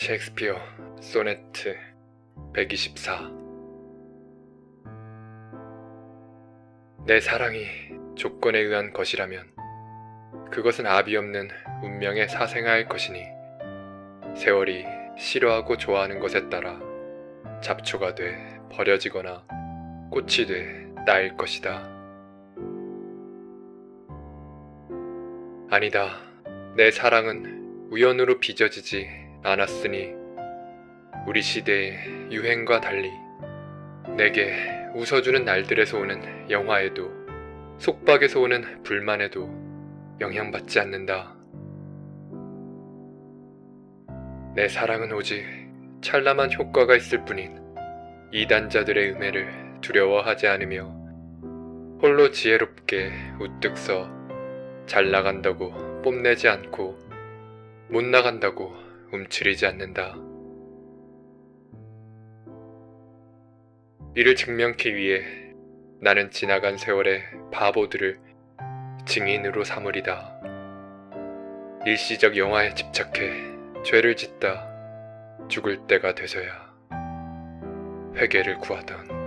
셰익스피어 소네트 124 내 사랑이 조건에 의한 것이라면 그것은 아비 없는 운명의 사생아일 것이니 세월이 싫어하고 좋아하는 것에 따라 잡초가 돼 버려지거나 꽃이 돼 나일 것이다. 아니다. 내 사랑은 우연으로 빚어지지 않았으니 우리 시대의 유행과 달리 내게 웃어주는 날들에서 오는 영화에도 속박에서 오는 불만에도 영향받지 않는다. 내 사랑은 오직 찬란한 효과가 있을 뿐인 이단자들의 음해를 두려워하지 않으며 홀로 지혜롭게 우뚝 서 잘 나간다고 뽐내지 않고 못 나간다고 움츠리지 않는다. 이를 증명케 위해 나는 지나간 세월의 바보들을 증인으로 삼으리다. 일시적 영화에 집착해 죄를 짓다 죽을 때가 돼서야 회개를 구하던